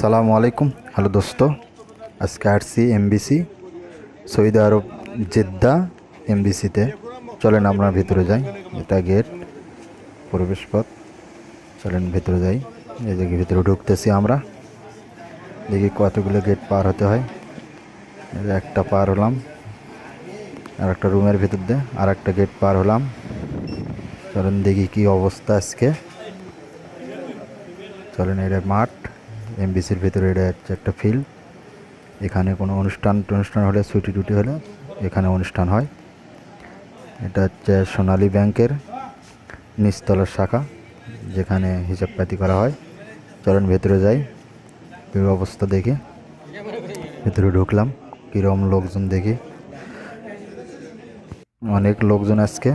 সালামু আলাইকুম। হ্যালো দোস্ত, আজকে আসছি এমবিসি সৌদি আরব জেদ্দা এমবিসিতে চলেন আমরা ভিতরে যাই, এটা গেট প্রবেশ পথ চলেন ভিতরে যাই, এই যে ভেতরে ঢুকতেছি আমরা। দেখি কতগুলো গেট পার হতে হয়। একটা পার হলাম আর একটা রুমের ভিতর দিয়ে আর একটা গেট পার হলাম। চলেন দেখি কি অবস্থা আজকে। চলেন, এটা মাঠ। এমবিসির ভেতরে এটা হচ্ছে একটা ফিল্ড এখানে কোনো অনুষ্ঠান টনুষ্ঠান হলে, ছুটি টুটি হলে এখানে অনুষ্ঠান হয়। এটা হচ্ছে সোনালী ব্যাংকের নিচতলার শাখা, যেখানে হিসাবপাতি করা হয়। চলেন ভেতরে যাই অবস্থা দেখি। ভেতরে ঢুকলাম কীরকম লোকজন দেখি। অনেক লোকজন আজকে।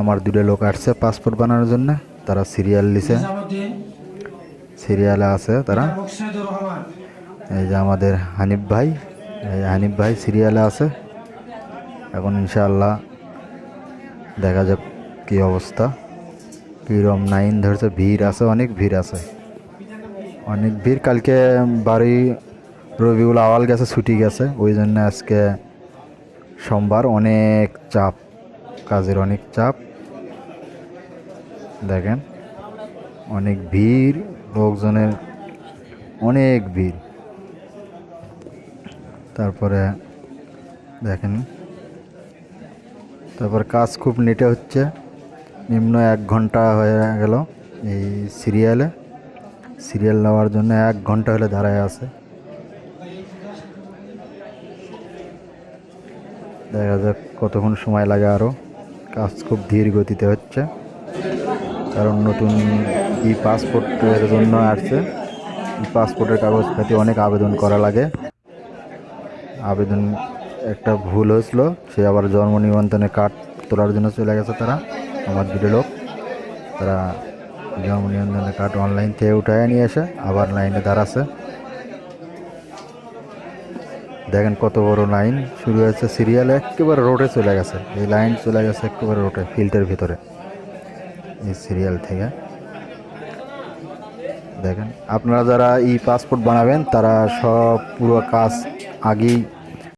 আমার দুটো লোক আসছে পাসপোর্ট বানানোর জন্য, তারা সিরিয়াল নিজামুদ্দিন সিরিয়ালে আছে তারা। এই যে আমাদের হানিফ ভাই, এই হানিফ ভাই সিরিয়ালে আছে। এখন ইনশাআল্লাহ দেখা যাক কী অবস্থা। কীরকম নাইন ধরছে, ভিড় আছে, অনেক ভিড় আছে। অনেক ভিড়, কালকে বাড়ি রবিউল আওয়াল গেছে, ছুটি গেছে। ওই জন্য আজকে সোমবার অনেক চাপ, কাজের অনেক চাপ। দেখেন, অনেক ভিড়। লোকজনের অনেক ভিড়। তারপরে দেখেন, তারপর কাজ খুব নেটে হচ্ছে। নিম্ন এক ঘণ্টা হয়ে গেল এই সিরিয়ালে। সিরিয়াল নেওয়ার জন্য এক ঘণ্টা হলে দাঁড়ায় আছে। দেখা যাক কতক্ষণ সময় লাগে আরও কাজ খুব ধীর গতিতে হচ্ছে। কারণ নতুন ই পাসপোর্টের জন্য আসছে। ই পাসপোর্টের কাগজপাতি অনেক আবেদন করা লাগে। আবেদন একটা ভুল হয়েছিল, সে আবার জন্ম নিবন্ধনের কার্ড তোলার জন্য চলে গেছে তারা, আমার দুটো লোক। তারা জন্ম নিবন্ধনের কার্ড অনলাইন থেকে উঠায় নিয়ে এসে আবার লাইনে দাঁড়াচ্ছে। দেখেন কত বড় লাইন শুরু হয়েছে সিরিয়াল একেবারে রোডে চলে গেছে। এই লাইন চলে গেছে একেবারে রোডে ফিল্ডের ভিতরে। এই সিরিয়াল থেকে। দেখেন আপনারা যারা ই পাসপোর্ট বানাবেন তারা সব পুরো কাজ আগেই